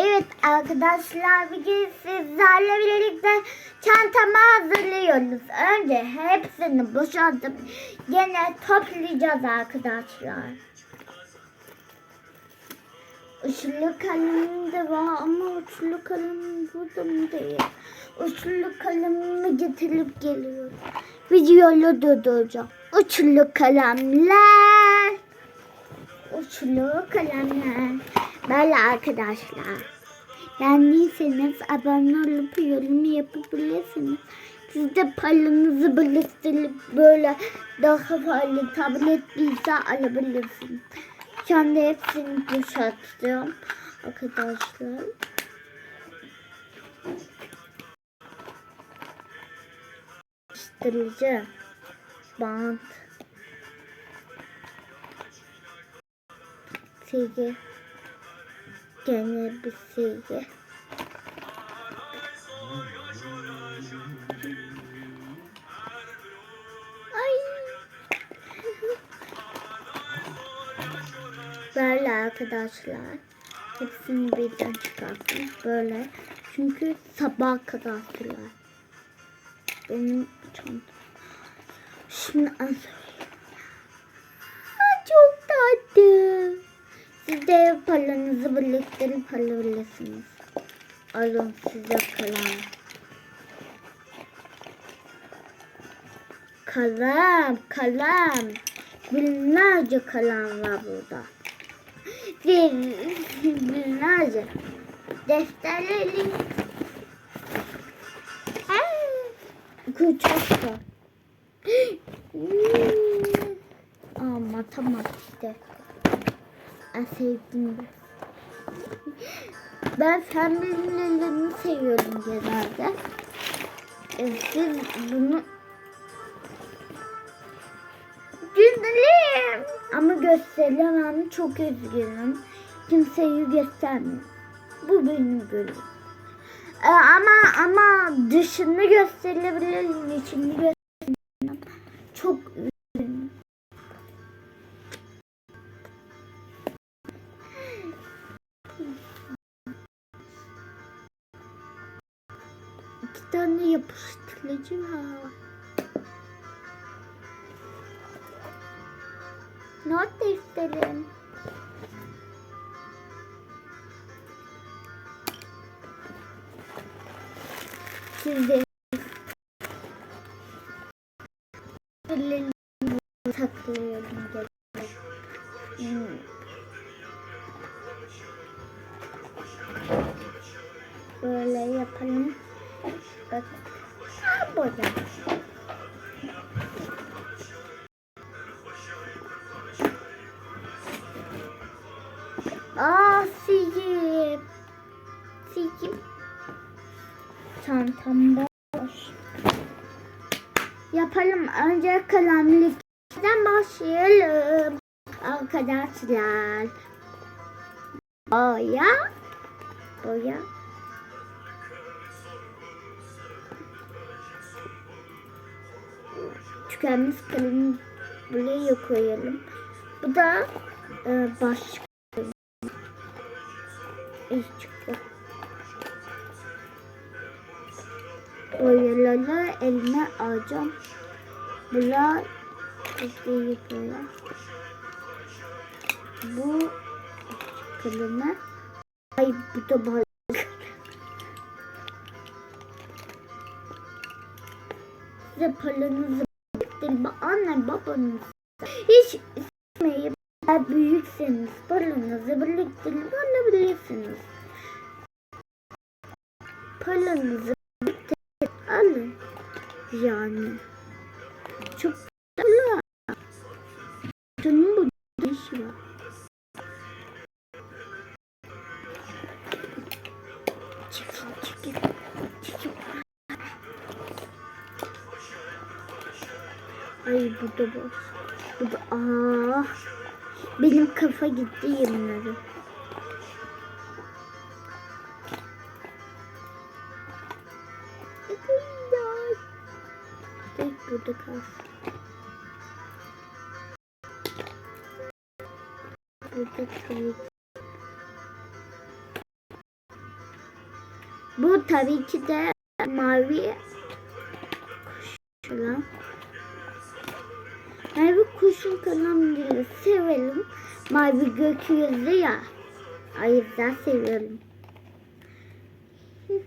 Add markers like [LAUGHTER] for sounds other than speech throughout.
Evet arkadaşlar bugün sizlerle birlikte çantamı hazırlıyoruz. Önce hepsini boşaltıp gene toplayacağız arkadaşlar. Uçlu kalemim de var ama uçlu kalemim burada mı değil? Uçlu kalemimi getirip geliyorum. Videoyu durduracağım. Uçlu kalemler. Uçlu kalemler. Böyle arkadaşlar. Beğendiyseniz abone olup yorum yapabilirsiniz. Siz de paranızı birleştirip böyle daha fazla tablet bilgisayar alabilirsiniz. Şu anda hepsini boşaltıyorum arkadaşlar. Yapıştırıcı bant silgi gene bir silgi ay. Böyle arkadaşlar. Hepsini birden çıkarttım. Böyle. Çünkü sabah kadar sürer. Benim çantam. Şimdi Aa, Siz de paranızı biriktirip alabilirsiniz. Alın size kalem. Kalem, kalem. Binlerce kalem var burada. Binlerce. Defterlerin. Küçük var. [GASPS] Aa matematikte. En sevdiğim de. Ben fen bilimlerini seviyorum genelde. E, siz bunu Güzelim. Ama gösteremem. Çok üzgünüm. Kimseyi göstermiyorum. Bu benim gülüm. E, ama ama dışını gösterilebilir. içini gösteremem. Tane yapıştırıcı var. Not defterim. Size Ellerimi Aa silgim. Silgim. Çantam boş. Yapalım. Önce kalemlikten başlayalım. Arkadaşlar. Boya. Boya. tükenmiş kalemi buraya koyalım. Bu da e, baş İyi çıktı. Boyaları elime alacağım. Bunlar değil böyle. Bu kalemi. Ay bu da balık. Size paranızı. Anne babanız hiç istemeyip eğer büyükseniz paranızı biriktirip alabilirsiniz. Paranızı biriktirip alın. Yani. Çok güzel. Şunun bu işi var. Çekin çekin. Çekin. Ay bu da boş. Bu da ah. Benim kafa gitti yemin ederim. Tek burada kalsın. Burada kalsın. Bu tabii ki de mavi kuşlar. Mavi kuşun kanalını severim. Mavi gökyüzü ya. O yüzden seviyorum. [LAUGHS]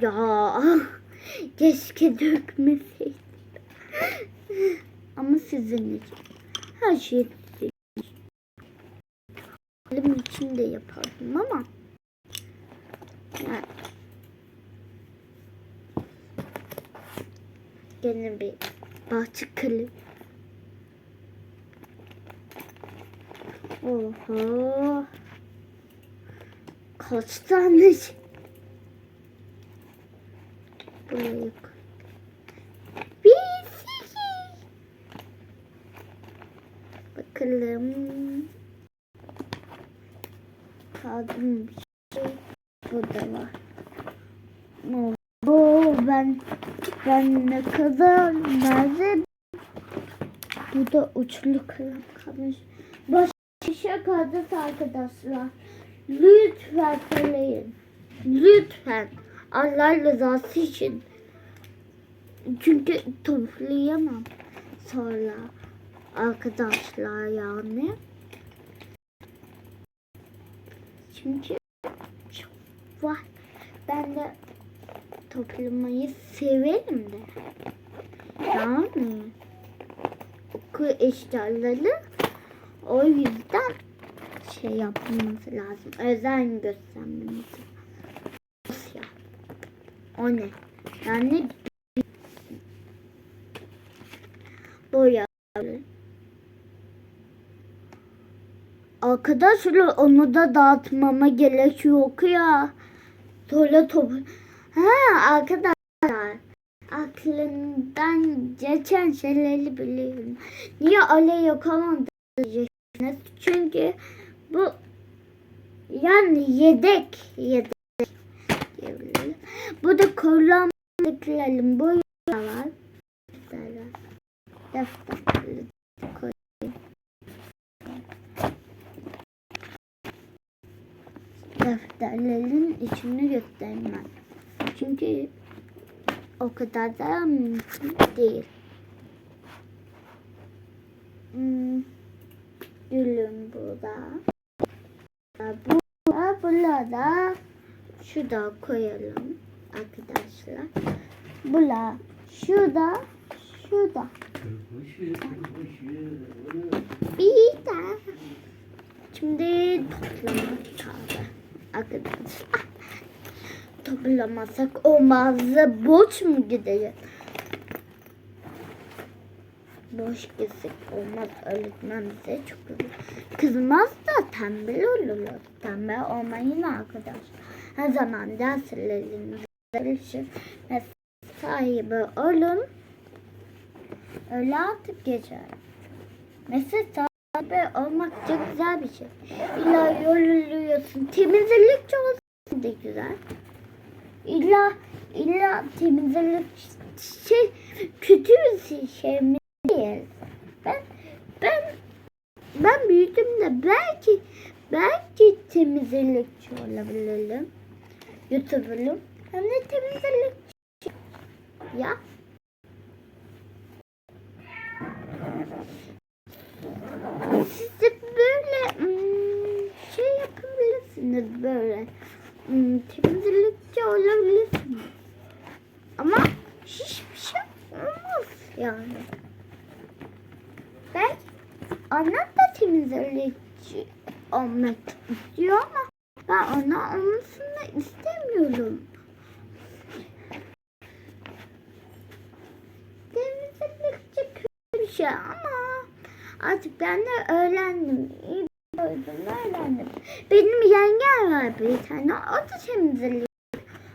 ya keşke dökmeseydim. Ama sizin için. Her şey sizin için. Elim için de yapardım ama. Gene bir bahçe klip. Oho. Kaç tane şey- Buraya. Bakalım. Kaldım bir şey. Burada var. Oo, ben ben ne kadar nerede? Burada uçlu kalem kalmış. Başka bir şey kaldı arkadaşlar. Lütfen söyleyin. Lütfen. Allah rızası için. Çünkü toplayamam sonra arkadaşlar yani. Çünkü çok var. Ben de toplamayı severim de. Yani okul eşyaları o yüzden şey yapmamız lazım. Özen göstermemiz lazım. Dosya. O ne? Yani boya. Arkadaşlar onu da dağıtmama gerek yok ya. Sonra top. Ha arkadaşlar. Aklımdan geçen şeyleri biliyorum. Niye öyle yapamadım diyeceksiniz. Çünkü bu yani yedek yedek diyebilirim. Bu da kullanmadıklarım bu var. Defterleri koyayım. Defterlerin içini göstereyim ben. Çünkü o kadar da mümkün değil. Hmm, gülüm burada. Burada, burada. Şurada koyalım arkadaşlar. Bula, şurada, şurada. Bir de şimdi toplamak kaldı arkadaşlar. Toplamazsak olmaz. Boş mu gidecek? Boş gitsek olmaz. Öğretmen bize çok kızar. Kızmaz da tembel olurlar. Tembel olmayın arkadaş. Her zaman derslerinize çalışın ve sahibi olun. Öyle artık geçer. Mesela sahibi olmak çok güzel bir şey. İlla yoruluyorsun. Temizlikçi olsun da güzel. İlla illa temizlik şey kötü bir şey mi değil. Ben ben ben büyüdüm de belki belki temizlikçi olabilirim. YouTuber'ım. Hem de temizlikçi. Ya. Siz de böyle hmm, şey yapabilirsiniz böyle. Hmm, temizlikçi olabilirsiniz. Ama hiçbir şey olmaz yani. Ben annem da temizlikçi olmak istiyor ama ben ona olmasını istemiyorum. Temizlikçi kötü bir şey ama artık ben de öğrendim. İyi gördüm, öğrendim. Benim yengem var bir tane. O da temizliyor.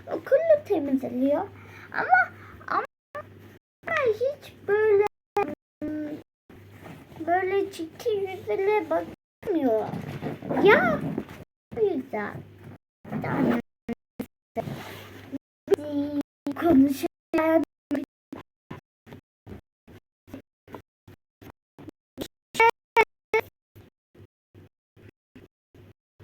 Okulu temizliyor. Ama ama hiç böyle böyle ciddi yüzüne bakmıyor. Ya o yüzden.